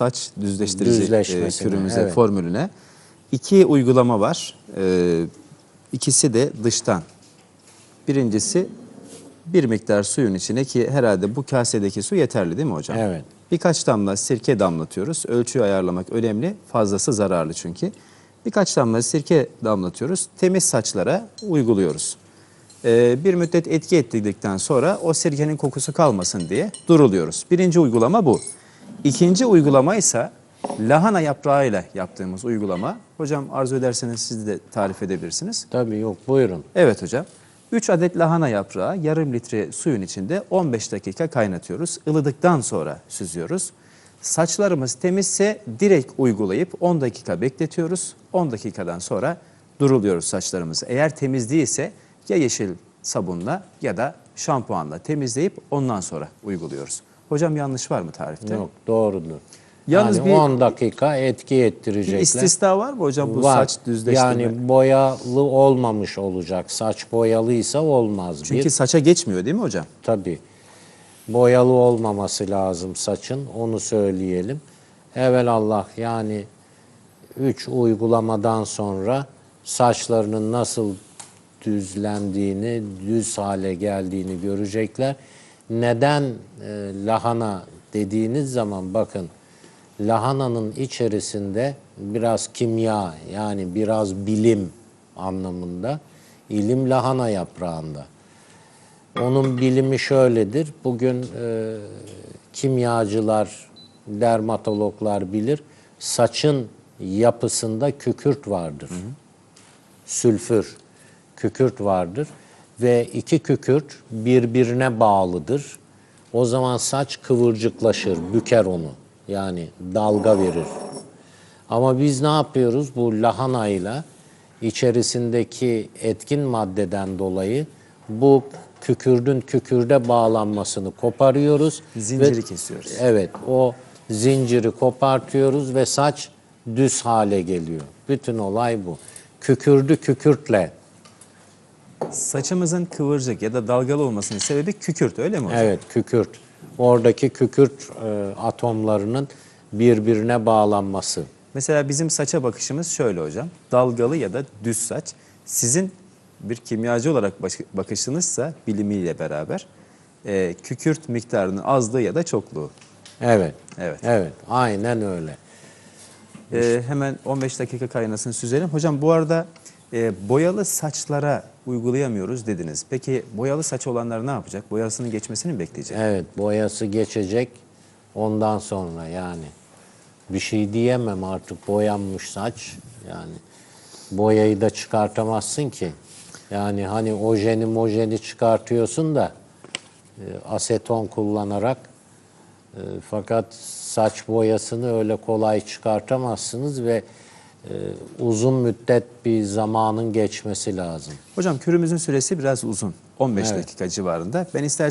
saç düzleştirici e, kürümüze, evet. formülüne. İki uygulama var. E, ikisi de dıştan. Birincisi bir miktar suyun içine ki herhalde bu kasedeki su yeterli değil mi hocam? Evet. Birkaç damla sirke damlatıyoruz. Ölçüyü ayarlamak önemli. Fazlası zararlı çünkü. Birkaç damla sirke damlatıyoruz. Temiz saçlara uyguluyoruz. Ee, bir müddet etki ettirdikten sonra o sirkenin kokusu kalmasın diye duruluyoruz. Birinci uygulama bu. İkinci uygulama ise lahana yaprağıyla yaptığımız uygulama. Hocam arzu ederseniz siz de tarif edebilirsiniz. Tabii yok buyurun. Evet hocam. 3 adet lahana yaprağı yarım litre suyun içinde 15 dakika kaynatıyoruz. Ilıdıktan sonra süzüyoruz. Saçlarımız temizse direkt uygulayıp 10 dakika bekletiyoruz. 10 dakikadan sonra duruluyoruz saçlarımızı. Eğer temiz değilse ya yeşil sabunla ya da şampuanla temizleyip ondan sonra uyguluyoruz. Hocam yanlış var mı tarifte? Yok doğrudur. Yalnız yani bir- 10 dakika etki Bir ettirecekler. istisna var mı hocam bu Var. saç düzleştirme? Yani boyalı olmamış olacak. Saç boyalıysa olmaz. Çünkü bir. saça geçmiyor değil mi hocam? Tabii. Boyalı olmaması lazım saçın. Onu söyleyelim. Evelallah yani 3 uygulamadan sonra saçlarının nasıl düzlendiğini, düz hale geldiğini görecekler. Neden e, lahana dediğiniz zaman bakın lahananın içerisinde biraz kimya yani biraz bilim anlamında ilim lahana yaprağında. Onun bilimi şöyledir. Bugün e, kimyacılar, dermatologlar bilir. Saçın yapısında kükürt vardır. Sülfür, kükürt vardır. Ve iki kükürt birbirine bağlıdır. O zaman saç kıvırcıklaşır, büker onu. Yani dalga verir. Ama biz ne yapıyoruz? Bu lahanayla içerisindeki etkin maddeden dolayı bu kükürdün kükürde bağlanmasını koparıyoruz. Zinciri ve- kesiyoruz. Evet, o zinciri kopartıyoruz ve saç düz hale geliyor. Bütün olay bu. Kükürdü kükürtle. Saçımızın kıvırcık ya da dalgalı olmasının sebebi kükürt öyle mi hocam? Evet, kükürt. Oradaki kükürt e, atomlarının birbirine bağlanması. Mesela bizim saça bakışımız şöyle hocam. Dalgalı ya da düz saç. Sizin bir kimyacı olarak bakışınızsa bilimiyle beraber e, kükürt miktarının azlığı ya da çokluğu. Evet. Evet. Evet, aynen öyle. E, hemen 15 dakika kaynasın süzelim. Hocam bu arada e, boyalı saçlara uygulayamıyoruz dediniz. Peki boyalı saç olanlar ne yapacak? Boyasının geçmesini mi bekleyecek? Evet, boyası geçecek ondan sonra yani. Bir şey diyemem artık boyanmış saç. Yani boyayı da çıkartamazsın ki. Yani hani ojeni mojeni çıkartıyorsun da e, aseton kullanarak fakat saç boyasını öyle kolay çıkartamazsınız ve e, uzun müddet bir zamanın geçmesi lazım. Hocam kürümüzün süresi biraz uzun. 15 Evet. dakika civarında. Ben isterseniz